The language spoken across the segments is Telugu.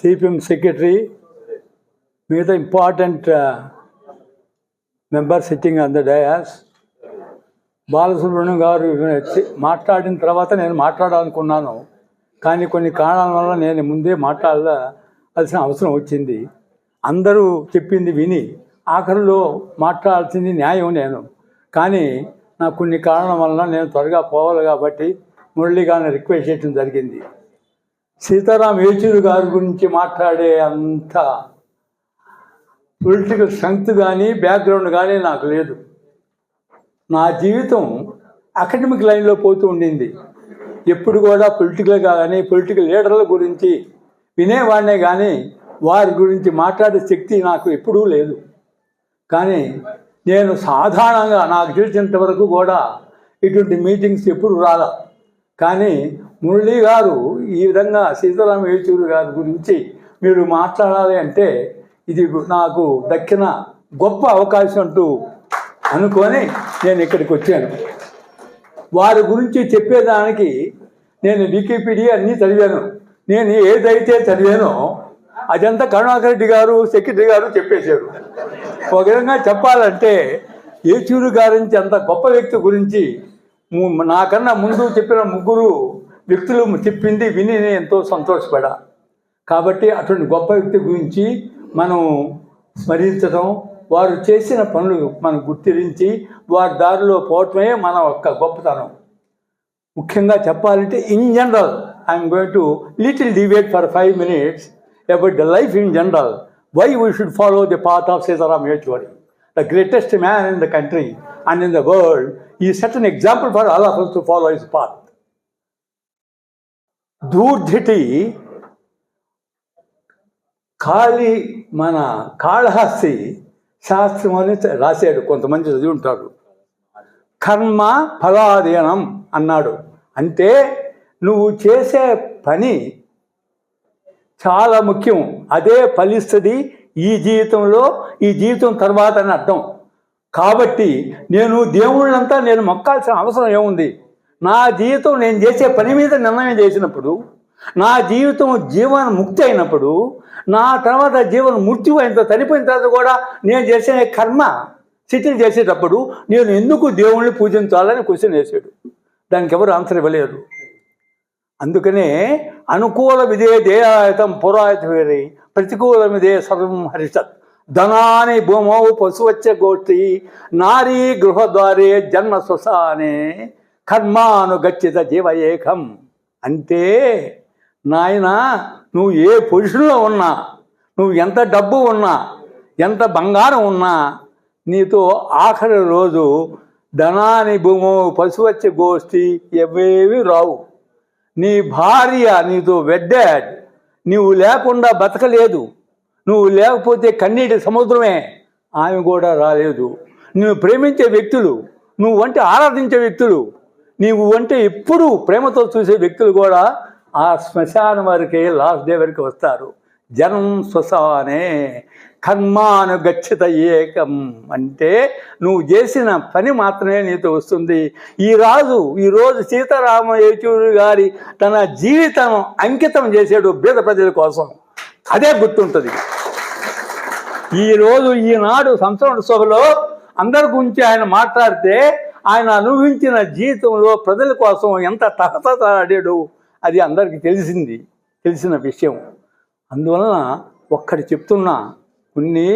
సిపిఎం సెక్రటరీ మిగతా important member sitting on the dais Balasubrahmanyam garu మాట్లాడిన తర్వాత నేను మాట్లాడాలనుకున్నాను. కానీ కొన్ని కారణాల వల్ల నేను ముందే మాట్లాడాల్సిన అవసరం వచ్చింది. అందరూ చెప్పింది విని ఆఖరిలో మాట్లాడాల్సింది న్యాయం నేను. కానీ నాకు కొన్ని కారణం వలన నేను త్వరగా పోవాలి కాబట్టి మురళి గారిని రిక్వెస్ట్ చేయడం జరిగింది. సీతారాం యేచూరి గారి గురించి మాట్లాడే అంత పొలిటికల్ స్ట్రెంగ్త్ కానీ బ్యాక్గ్రౌండ్ కానీ నాకు లేదు. నా జీవితం అకాడమిక్ లైన్లో పోతూ ఉండింది. ఎప్పుడు కూడా పొలిటికల్గా కానీ పొలిటికల్ లీడర్ల గురించి వినేవాడినే కానీ వారి గురించి మాట్లాడే శక్తి నాకు ఎప్పుడూ లేదు. కానీ నేను సాధారణంగా నాకు తెలిసినంత వరకు కూడా ఇటువంటి మీటింగ్స్ ఎప్పుడు రాలా. కానీ మురళీ గారు ఈ విధంగా సీతారామ యేచూరి గారి గురించి మీరు మాట్లాడాలి అంటే ఇది నాకు దక్కిన గొప్ప అవకాశం అంటూ అనుకొని నేను ఇక్కడికి వచ్చాను. వారి గురించి చెప్పేదానికి నేను వికీపీడియా అన్నీ చదివాను. నేను ఏదైతే చదివానో అదంతా కరుణాకర్ రెడ్డి గారు సెక్రటరీ గారు చెప్పేశారు. ఒక విధంగా చెప్పాలంటే యేచూరు గారించి అంత గొప్ప వ్యక్తి గురించి నాకన్నా ముందు చెప్పిన ముగ్గురు వ్యక్తులు చెప్పింది విని నేను ఎంతో సంతోషపడా. కాబట్టి అటువంటి గొప్ప వ్యక్తి గురించి మనం స్మరించడం వారు చేసిన పనులు మనం గుర్తించి వారి దారిలో పోవటమే మన యొక్క గొప్పతనం. ముఖ్యంగా చెప్పాలంటే in general I'm going to little debate for five minutes about the life in general why we should follow the path of Sitaram Yechury the greatest man in the country and in the world he set an example for all of to follow his path Dhurjati కాళీ మన కాళహస్తి శాస్త్రం అని రాశాడు కొంతమంది చదివి ఉంటారు కర్మ ఫలాధీనం అన్నాడు అంటే నువ్వు చేసే పని చాలా ముఖ్యం అదే ఫలిస్తుంది ఈ జీవితంలో ఈ జీవితం తర్వాత అని అర్థం. కాబట్టి నేను దేవుళ్ళంతా నేను మొక్కాల్సిన అవసరం ఏముంది? నా జీవితం నేను చేసే పని మీద నిర్ణయం చేసినప్పుడు నా జీవితం జీవన ముక్తి అయినప్పుడు నా తర్వాత జీవన మృత్యు అయిన చనిపోయిన తర్వాత కూడా నేను చేసే కర్మ స్థితిని చేసేటప్పుడు నేను ఎందుకు దేవుణ్ణి పూజించాలని క్వశ్చన్ వేసాడు దానికి ఎవరు ఆన్సర్ ఇవ్వలేరు. అందుకనే అనుకూల విదే దేయాయతం పురాయత వేరే. ప్రతికూలమిదే సర్వం హరిషత్. ధనాని భూమౌ పశువచ్చ గోష్ఠి నారీ గృహద్వారే జన్మ శ్వసానే కర్మానుగచ్చిత జీవ ఏకం అంటే నాయన నువ్వు ఏ పొజిషన్లో ఉన్నా నువ్వు ఎంత డబ్బు ఉన్నా ఎంత బంగారం ఉన్నా నీతో ఆఖరి రోజు ధనాని భూము పశువచ్చ గోష్ఠి ఎవేవి రావు. నీ భార్య నీతో వెడ్డాడ్ నువ్వు లేకుండా బతకలేదు. నువ్వు లేకపోతే కన్నీటి సముద్రమే. ఆమె కూడా రాలేదు. నువ్వు ప్రేమించే వ్యక్తులు నువ్వు అంటే ఆరాధించే వ్యక్తులు నీవు అంటే ఎప్పుడు ప్రేమతో చూసే వ్యక్తులు కూడా ఆ శ్మశానం వరకే లాస్ట్ డే వరకు వస్తారు. జనం శ్మశానే. కర్మానుగచ్చిత ఏకం అంటే నువ్వు చేసిన పని మాత్రమే నీతో వస్తుంది. ఈ రాజు ఈరోజు సీతారామ యేచూరి గారి తన జీవితం అంకితం చేసాడు బీద ప్రజల కోసం. అదే గుర్తుంటుంది. ఈరోజు ఈనాడు సంవత్సరం సభలో అందరి గురించి ఆయన మాట్లాడితే ఆయన అనుభవించిన జీవితంలో ప్రజల కోసం ఎంత తహతలాడాడు అది అందరికీ తెలిసింది తెలిసిన విషయం. అందువలన ఒక్కటి చెప్తున్నా కొన్ని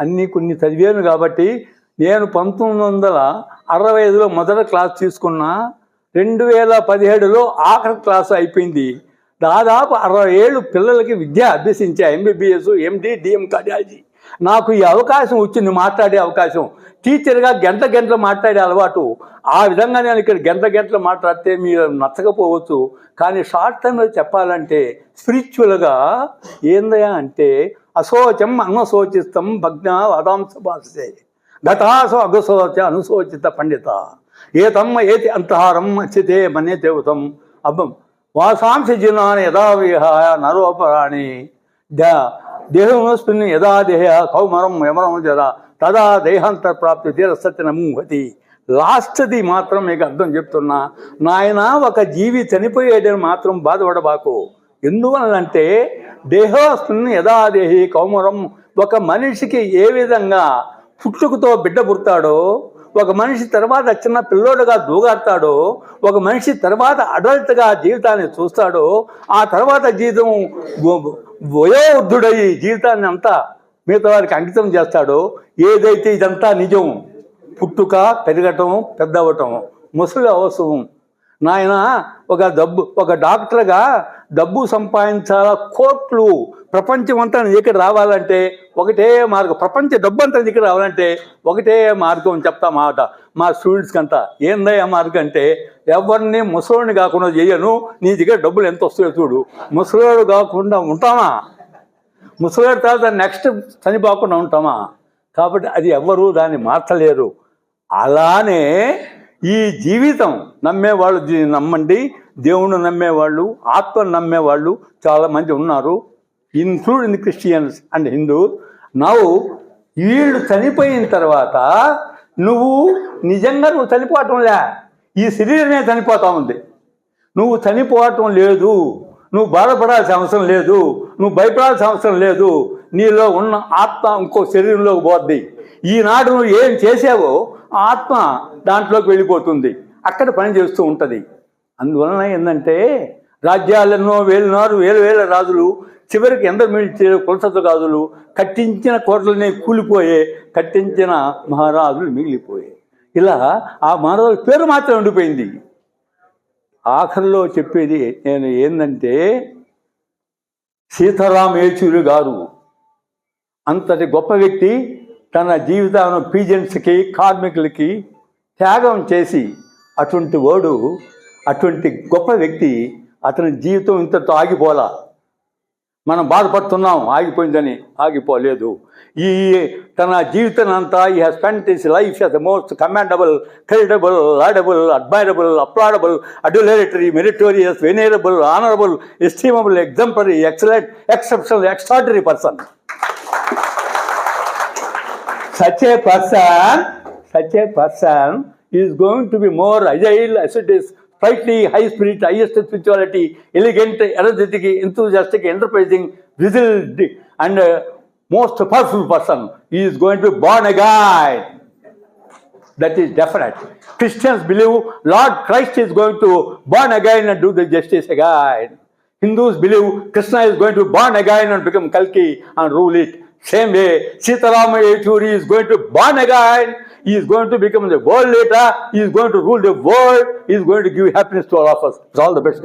అన్నీ కొన్ని చదివాను కాబట్టి నేను పంతొమ్మిది వందల అరవై ఐదులో మొదట క్లాస్ తీసుకున్న. రెండు వేల పదిహేడులో ఆఖరి క్లాస్ అయిపోయింది. దాదాపు అరవై ఏళ్ళు పిల్లలకి విద్య అభ్యసించా ఎంబీబీఎస్ ఎండి డిఎం కార్డియాలజీ నాకు ఈ అవకాశం వచ్చింది మాట్లాడే అవకాశం. టీచర్గా గంట గంటలు మాట్లాడే అలవాటు. ఆ విధంగా నేను ఇక్కడ గంట గంటలు మాట్లాడితే మీరు నచ్చకపోవచ్చు. కానీ షార్ట్ టైంలో చెప్పాలంటే స్పిరిచువల్గా ఏందయా అంటే అశోచం అనశోచితం భగ్న వదాంశ భాషే గతాసో అగశోచ అనుశోచిత పండిత. ఏతమ్మ ఏతి అంతహారం అచ్చితే మనే దేవతం అబ్బం. వాసాంశ జినాన్ని యథా విహాయ నరోపరాణి. ద దేహమస్మిన్ యథా దేహ కౌమరం యమరం జర తదా దేహాంతర ప్రాప్తి తీరసత్యన ముంహతి లాస్ట్ది మాత్రం మీకు అర్థం చెప్తున్నా నాయన ఒక జీవి చనిపోయేదని మాత్రం బాధపడబాకు. ఎందువలనంటే దేహోస్మిన్ యథాదేహి కౌమరం ఒక మనిషికి ఏ విధంగా పుట్టుకతో బిడ్డ పుడతాడో ఒక మనిషి తర్వాత చిన్న పిల్లోడుగా దూగాడతాడో ఒక మనిషి తర్వాత అడల్ట్గా జీవితాన్ని చూస్తాడో ఆ తర్వాత జీవితం వయోవృద్ధుడై జీవితాన్ని అంతా మిగతా వారికి అంకితం చేస్తాడో ఏదైతే ఇదంతా నిజం పుట్టుక పెరగటం పెద్దవటం ముసలి అవసరం నాయన ఒక డబ్బు ఒక డాక్టర్గా డబ్బు సంపాదించాల కోట్లు ప్రపంచం అంతా ఇక్కడ రావాలంటే ఒకటే మార్గం ప్రపంచ డబ్బు అంతా ఇక్కడ రావాలంటే ఒకటే మార్గం చెప్తా మాట. మా స్టూడెంట్స్కి అంతా ఏందయ్యా మార్గం అంటే ఎవరిని ముసలోడిని కాకుండా చేయను నీ దగ్గర డబ్బులు ఎంత వస్తాయో చూడు. ముసలోడు కాకుండా ఉంటామా? ముసలాడి తర్వాత నెక్స్ట్ చనిపోకుండా ఉంటామా? కాబట్టి అది ఎవ్వరూ దాన్ని మార్చలేరు. అలానే ఈ జీవితం నమ్మేవాళ్ళు నమ్మండి. దేవుణ్ణి నమ్మేవాళ్ళు ఆత్మను నమ్మేవాళ్ళు చాలామంది ఉన్నారు. Including Christians and Hindu. నవ్వు వీళ్ళు చనిపోయిన తర్వాత నువ్వు నిజంగా నువ్వు చనిపోవటం లే ఈ శరీరమే చనిపోతా ఉంది. నువ్వు చనిపోవటం లేదు. నువ్వు బాధపడాల్సిన అవసరం లేదు. నువ్వు భయపడాల్సిన అవసరం లేదు. నీలో ఉన్న ఆత్మ ఇంకో శరీరంలోకి పోద్ది. ఈనాడు నువ్వు ఏం చేసావో ఆ ఆత్మ దాంట్లోకి వెళ్ళిపోతుంది. అక్కడ పని చేస్తూ ఉంటుంది. అందువలన ఏంటంటే రాజ్యాలెన్నో వేలునారు వేల వేల రాజులు చివరికి ఎందరు మిల్చే కులసత రాజులు కట్టించిన కోటలనే కూలిపోయే కట్టించిన మహారాజులు మిగిలిపోయాయి. ఇలా ఆ మహారాజుల పేరు మాత్రం ఉండిపోయింది. ఆఖరిలో చెప్పేది నేను ఏంటంటే సీతారాం యేచూరి గారు. అంతటి గొప్ప వ్యక్తి తన జీవితాన్ని పీజెంట్స్కి కార్మికులకి త్యాగం చేసి అటువంటి వాడు అటువంటి గొప్ప వ్యక్తి అతని జీవితం ఇంతతో ఆగిపోలా మనం బాధపడుతున్నాం ఆగిపోయిందని ఆగిపోలేదు. ఈ తన జీవితం అంతా ఈ has spent his life as the most commendable creditable laudable admirable applaudable adulatory meritorious venerable honourable estimable exemplary excellent exceptional extraordinary person such person person, person a person to going to be more agile, sprightly, high spirit, highest spirituality, elegant, energetic, enthusiastic, enterprising, vigilant, and uh, most powerful person. He is going to be born again. That is definite. Christians believe Lord Christ is going to born again and do the justice again. Hindus believe Krishna is going to born again and become Kalki and rule it. Same way, Sitarama Yechuri is going to born again. He is going to become the world leader. He is going to rule the world. He is going to give happiness to all of us. It's all the best.